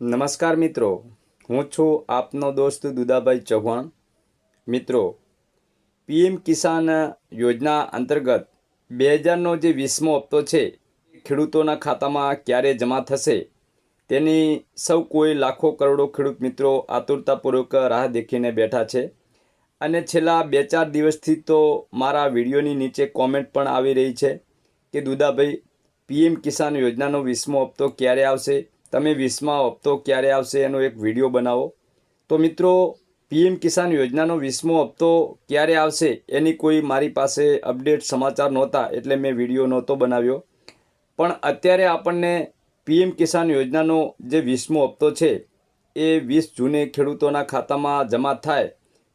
નમસ્કાર મિત્રો. હું છું આપનો દોસ્ત દુદાભાઈ ચૌહાણ. મિત્રો, પીએમ કિસાન યોજના અંતર્ગત બે હજારનો જે વીસમો હપ્તો છે, ખેડૂતોના ખાતામાં ક્યારે જમા થશે? તેની સૌ કોઈ લાખો કરોડો ખેડૂત મિત્રો આતુરતાપૂર્વક રાહ દેખીને બેઠા છે. અને છેલ્લા બે ચાર દિવસથી તો મારા વિડીયોની નીચે કોમેન્ટ પણ આવી રહી છે કે, દુદાભાઈ, પીએમ કિસાન યોજનાનો વીસમો હપ્તો ક્યારે આવશે? તમે વીસમા હપ્તો ક્યારે આવશે એનો એક વીડિયો બનાવો. તો મિત્રો, પીએમ કિસાન યોજનાનો વીસમો હપ્તો ક્યારે આવશે એની કોઈ મારી પાસે અપડેટ સમાચાર નહોતા એટલે મેં વીડિયો નહોતો બનાવ્યો. પણ અત્યારે આપણને પીએમ કિસાન યોજનાનો જે વીસમો હપ્તો છે, એ વીસ જૂને ખેડૂતોના ખાતામાં જમા થાય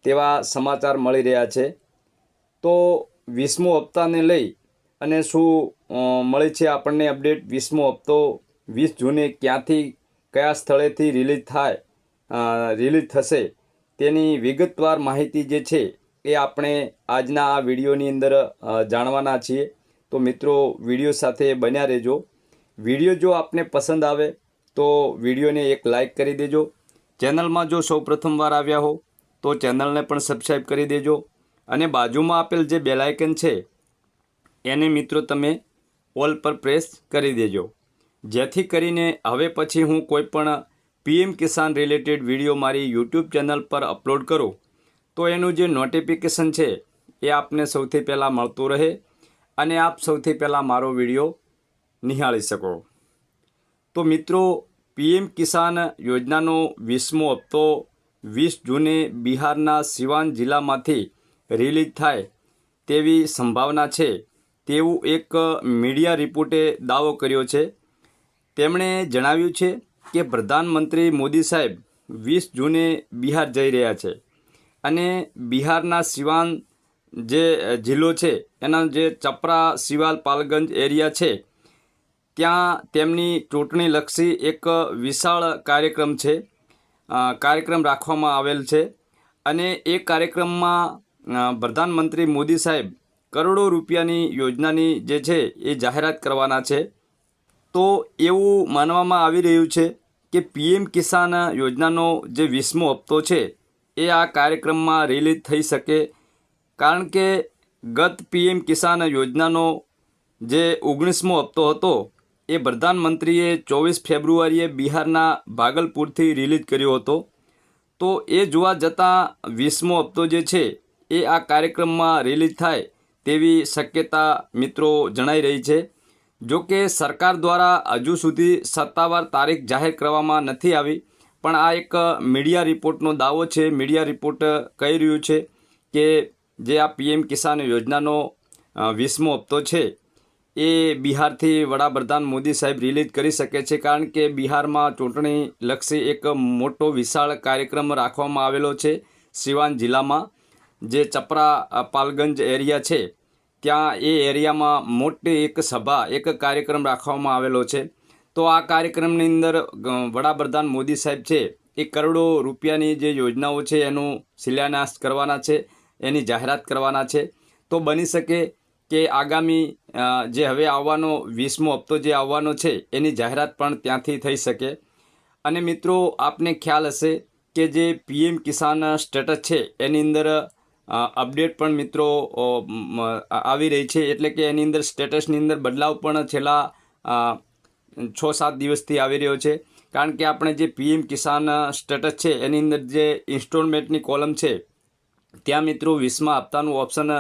તેવા સમાચાર મળી રહ્યા છે. તો વીસમો હપ્તાને લઈ અને શું મળે છે આપણને અપડેટ? વીસમો હપ્તો વીસ જૂને ક્યાંથી, કયા સ્થળેથી રિલીઝ થાય રિલીઝ થશે, તેની વિગતવાર માહિતી જે છે એ આપણે આજના આ વિડીયોની અંદર જાણવાના છીએ. તો મિત્રો, વીડિયો સાથે બન્યા રહેજો. વીડિયો જો આપને પસંદ આવે, તો વિડીયોને એક લાઈક કરી દેજો. ચેનલમાં જો સૌ પ્રથમવાર આવ્યા હો, તો ચેનલને પણ સબસ્ક્રાઈબ કરી દેજો. અને બાજુમાં આપેલ જે બેલાઇકન છે, એને મિત્રો તમે ઓલ પર પ્રેસ કરી દેજો. જેથી કરીને હવે પછી હું કોઈ પણ પીએમ કિસાન રિલેટેડ વીડિયો મારી યુટ્યુબ ચેનલ પર અપલોડ કરું, તો એનું જે નોટિફિકેશન છે એ આપને સૌથી પહેલાં મળતું રહે અને આપ સૌથી પહેલાં મારો વીડિયો નિહાળી શકો. તો મિત્રો, પીએમ કિસાન યોજનાનો વીસમો હપ્તો વીસ જૂને બિહારના સિવાન જિલ્લામાંથી રિલીઝ થાય તેવી સંભાવના છે. તેવું એક મીડિયા રિપોર્ટે દાવો કર્યો છે તેમણે જણાવ્યું છે કે પ્રધાનમંત્રી મોદી સાહેબ વીસ જૂને બિહાર જઈ રહ્યા છે અને બિહારના સિવાન જે જિલ્લો છે, એના જે ચપરા સિવાલ પાલગંજ એરિયા છે, ત્યાં તેમની ચૂંટણીલક્ષી એક વિશાળ કાર્યક્રમ છે કાર્યક્રમ રાખવામાં આવેલ છે અને એ કાર્યક્રમમાં પ્રધાનમંત્રી મોદી સાહેબ કરોડો રૂપિયાની યોજનાની જે છે એ જાહેરાત કરવાના છે. તો એવું માનવામાં આવી રહ્યું છે કે પીએમ કિસાન યોજનાનો જે વીસમો હપ્તો છે, એ આ કાર્યક્રમમાં રિલીઝ થઈ શકે. કારણ કે ગત પીએમ કિસાન યોજનાનો જે ઓગણીસમો હપ્તો હતો, એ પ્રધાનમંત્રીએ ચોવીસ ફેબ્રુઆરીએ બિહારના ભાગલપુરથી રિલીઝ કર્યો હતો. તો એ જોવા જતાં વીસમો હપ્તો જે છે, એ આ કાર્યક્રમમાં રિલીઝ થાય તેવી શક્યતા મિત્રો જણાઈ રહી છે. જો કે સરકાર દ્વારા હજુ સુધી સત્તાવાર તારીખ જાહેર કરવામાં નથી આવી, પણ આ એક મીડિયા રિપોર્ટનો દાવો છે. મીડિયા રિપોર્ટ કહી રહ્યું છે કે જે આ પીએમ કિસાન યોજનાનો વીસમો હપ્તો છે, એ બિહારથી વડાપ્રધાન મોદી સાહેબ રિલીઝ કરી શકે છે, કારણ કે બિહારમાં ચૂંટણી લક્ષી એક મોટો વિશાળ કાર્યક્રમ રાખવામાં આવેલો છે સિવાન જિલ્લામાં, જે ચપરા પાલગંજ એરિયા છે. ત્યાં એ એરિયામાં મોટી એક સભા, એક કાર્યક્રમ રાખવામાં આવેલો છે. તો આ કાર્યક્રમની અંદર વડાપ્રધાન મોદી સાહેબ છે, એ કરોડો રૂપિયાની જે યોજનાઓ છે, એનું શિલાન્યાસ કરવાના છે, એની જાહેરાત કરવાના છે. તો બની શકે કે આગામી જે હવે આવવાનો, વીસમો હપ્તો જે આવવાનો છે, એની જાહેરાત પણ ત્યાંથી થઈ શકે. અને મિત્રો, આપને ખ્યાલ હશે કે જે પીએમ કિસાન સ્ટેટસ છે, એની અંદર અપડેટ પણ મિત્રો આવી રહી છે. એટલે કે એની અંદર સ્ટેટસની અંદર બદલાવ પણ છેલ્લા છ સાત દિવસથી આવી રહ્યો છે. કારણ કે આપણે જે પીએમ કિસાન સ્ટેટસ છે, એની અંદર જે ઇન્સ્ટોલમેન્ટની કોલમ છે, ત્યાં મિત્રો વીસમા હપ્તાનું ઓપ્શન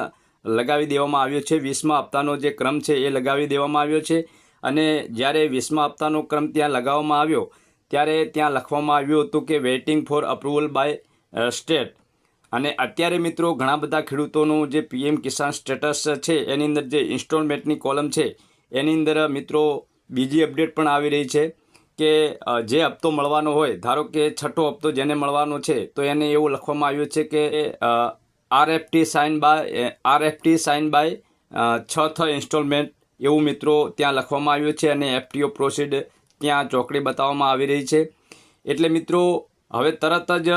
લગાવી દેવામાં આવ્યો છે. વીસમા હપ્તાનો જે ક્રમ છે, એ લગાવી દેવામાં આવ્યો છે. અને જ્યારે વીસમા હપ્તાનો ક્રમ ત્યાં લગાવવામાં આવ્યો, ત્યારે ત્યાં લખવામાં આવ્યું હતું કે waiting for approval by state અને અત્યારે મિત્રો ઘણા બધા ખેડૂતોનું જે પીએમ કિસાન સ્ટેટસ છે, એની અંદર જે ઇન્સ્ટોલમેન્ટની કોલમ છે, એની અંદર મિત્રો બીજી અપડેટ પણ આવી રહી છે કે જે હપ્તો મળવાનો હોય, ધારો કે છઠ્ઠો હપ્તો જેને મળવાનો છે, તો એને એવું લખવામાં આવ્યું છે કે RFT sign by RFT sign by છ થ ઇન્સ્ટોલમેન્ટ એવું મિત્રો ત્યાં લખવામાં આવ્યું છે અને એફટીઓ પ્રોસીડ ત્યાં ચોકડી બતાવવામાં આવી રહી છે. એટલે મિત્રો હવે તરત જ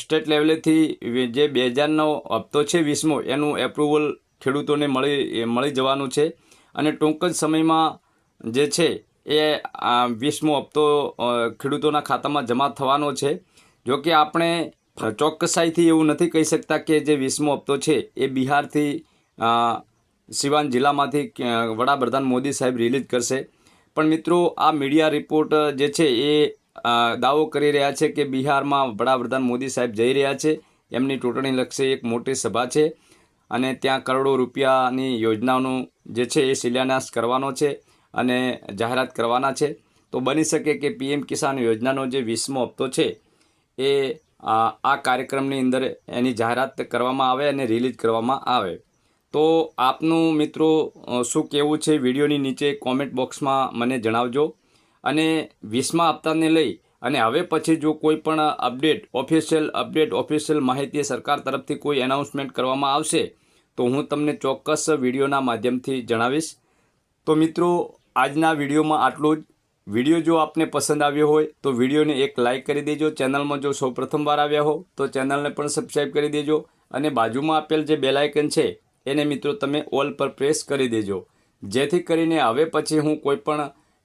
સ્ટેટ લેવલેથી જે બે હજારનો હપ્તો છે, વીસમો, એનું એપ્રુવલ ખેડૂતોને મળી મળી જવાનું છે. અને ટૂંક જ સમયમાં જે છે, એ વીસમો હપ્તો ખેડૂતોના ખાતામાં જમા થવાનો છે. જો કે આપણે ચોક્કસાઈથી એવું નથી કહી શકતા કે જે વીસમો હપ્તો છે, એ બિહારથી સિવાન જિલ્લામાંથી વડાપ્રધાન મોદી સાહેબ રિલીઝ કરશે. પણ મિત્રો, આ મીડિયા રિપોર્ટ જે છે, એ દાવો કરી રહ્યા છે કે બિહારમાં વડાપ્રધાન મોદી સાહેબ જઈ રહ્યા છે. એમની ચૂંટણીલક્ષી એક મોટી સભા છે અને ત્યાં કરોડો રૂપિયાની યોજનાઓનું જે છે એ શિલાન્યાસ કરવાનો છે અને જાહેરાત કરવાના છે. તો બની શકે કે પીએમ કિસાન યોજનાનો જે વીસમો હપ્તો છે એ આ કાર્યક્રમની અંદર એની જાહેરાત કરવામાં આવે અને રિલીઝ કરવામાં આવે. તો આપનું મિત્રો શું કહેવું છે? વિડીયોની નીચે કોમેન્ટ બોક્સમાં મને જણાવજો. અને વીસમા હપ્તાને લઈ અને હવે પછી જો કોઈ પણ અપડેટ ઓફિશિયલ અપડેટ ઓફિશિયલ માહિતી સરકાર તરફથી કોઈ એનાઉન્સમેન્ટ કરવામાં આવશે, તો હું તમને ચોક્કસ વિડીયોના માધ્યમથી જણાવીશ. તો મિત્રો, આજના વિડીયોમાં આટલું જ. વીડિયો જો આપને પસંદ આવ્યો હોય, તો વિડીયોને એક લાઇક કરી દેજો. ચેનલમાં જો સૌ પ્રથમવાર આવ્યા હો, તો ચેનલને પણ સબસ્ક્રાઈબ કરી દેજો અને બાજુમાં આપેલ જે બેલાયકન છે, એને મિત્રો તમે ઓલ પર પ્રેસ કરી દેજો. જેથી કરીને હવે પછી હું કોઈ પણ